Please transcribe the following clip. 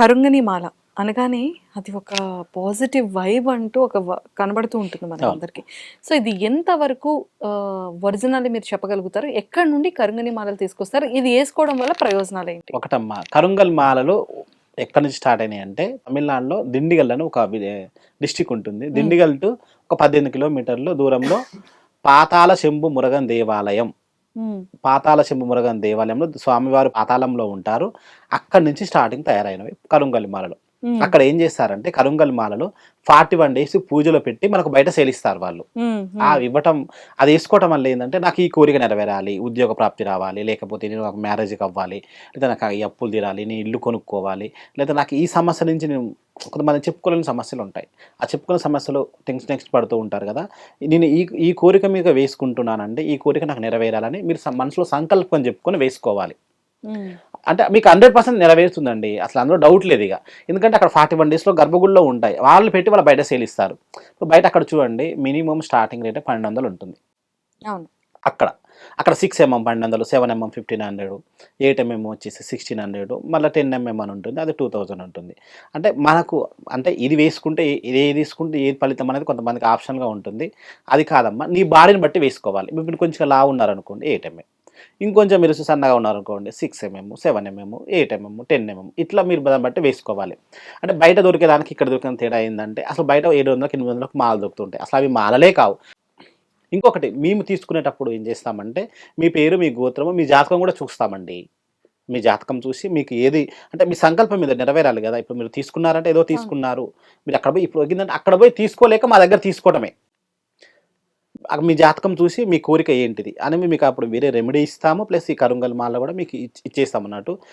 కరుంగని మాల అనగానే అది ఒక పాజిటివ్ వైబ్ అంటూ ఒక కనబడుతూ ఉంటుంది మన. అందరికి. సో ఇది ఎంతవరకు ఒరిజినల్ మీరు చెప్పగలుగుతారు? ఎక్కడి నుండి కరుంగని మాలలు తీసుకొస్తారు? ఇది వేసుకోవడం వల్ల ప్రయోజనాలు ఏంటి? ఒకటమ్మా కరుంగల్ మాలలు ఎక్కడి నుంచి స్టార్ట్ అయినాయి అంటే తమిళనాడులో దిండిగల్ అని ఒక డిస్టిక్ ఉంటుంది. దిండిగల్ టు ఒక పద్దెనిమిది కిలోమీటర్లు దూరంలో పాతాల శంభు మురగన్ దేవాలయం. పాతాల శంభు మురగన్ దేవాలయంలో స్వామివారు పాతాళంలో ఉంటారు. అక్కడి నుంచి స్టార్టింగ్ తయారైనవి కరుంగల్లి మాలలు. అక్కడ ఏం చేస్తారంటే కరుంగలి మాలలు ఫార్టీ వన్ డేస్ పూజలో పెట్టి మనకు బయట సేలిస్తారు వాళ్ళు. ఆ ఇవ్వటం అది వేసుకోవటం వల్ల ఏంటంటే నాకు ఈ కోరిక నెరవేరాలి ఉద్యోగ ప్రాప్తి రావాలి లేకపోతే నేను నాకు మ్యారేజ్కి అవ్వాలి లేదా నాకు ఈ అప్పులు తీరాలి నేను ఇల్లు కొనుక్కోవాలి లేదా నాకు ఈ సమస్య నుంచి నేను కొంతమంది చెప్పుకోలేని సమస్యలు ఉంటాయి ఆ చెప్పుకునే సమస్యలు థింగ్స్ నెక్స్ట్ పడుతూ ఉంటారు కదా నేను ఈ ఈ కోరిక మీద వేసుకుంటున్నానంటే ఈ కోరిక నాకు నెరవేరాలని మీరు మనసులో సంకల్పం చెప్పుకొని వేసుకోవాలి. అంటే మీకు హండ్రెడ్ పర్సెంట్ నెరవేరుతుందండి. అసలు అందులో డౌట్ లేదు ఇక. ఎందుకంటే అక్కడ ఫార్టీ వన్ డేస్లో గర్భగుడిలో ఉంటాయి. వాళ్ళు పెట్టి వాళ్ళు బయట సేల్ ఇస్తారు. బయట అక్కడ చూడండి మినిమం స్టార్టింగ్ రేట్ పన్నెండు వందలు ఉంటుంది. అక్కడ. అక్కడ సిక్స్ ఎంఎం పన్నెండు వందలు seven mm fifteen hundred eight mm వచ్చేసి సిక్స్టీన్ హండ్రెడ్ మళ్ళీ టెన్ ఎంఎం అని ఉంటుంది. అది టూ థౌజండ్ ఉంటుంది. అంటే మనకు అంటే ఇది వేసుకుంటే ఇది ఏది తీసుకుంటే ఏది ఫలితం అనేది కొంతమందికి ఆప్షన్గా ఉంటుంది. అది కాదమ్మా. నీ బాడీని బట్టి వేసుకోవాలి. ఇప్పుడు కొంచెం లా ఉన్నారనుకోండి ఎయిట్ ఎంఎం ఇంకొంచెం మీరు సన్నగా ఉన్నారనుకోండి six mm seven mm eight mm ten mm ఇట్లా మీరు దాన్ని బట్టి వేసుకోవాలి. అంటే బయట దొరికేదానికి ఇక్కడ దొరికిన తేడా ఏంటంటే అసలు బయట ఏడు వందలకు ఎనిమిది వందలకు మాల దొరుకుతుంటాయి. అసలు అవి మాలలే కావు. ఇంకొకటి మేము తీసుకునేటప్పుడు ఏం చేస్తామంటే మీ పేరు మీ గోత్రము మీ జాతకం కూడా చూస్తామండి. మీ జాతకం చూసి మీకు ఏది అంటే మీ సంకల్పం మీద నెరవేరాలి కదా. ఇప్పుడు మీరు తీసుకున్నారంటే ఏదో తీసుకున్నారు. మీరు అక్కడ పోయి ఇప్పుడు ఏంటంటే అక్కడ పోయి తీసుకోలేక మా దగ్గర తీసుకోవడమే మీ జాతకం చూసి మీ కోరిక ఏంటిది? అని మీకు అప్పుడు వేరే రెమెడీ ఇస్తాము ప్లస్ ఈ కరుంగల్ మాల కూడా మీకు ఇచ్చేస్తాం అన్నట్టు.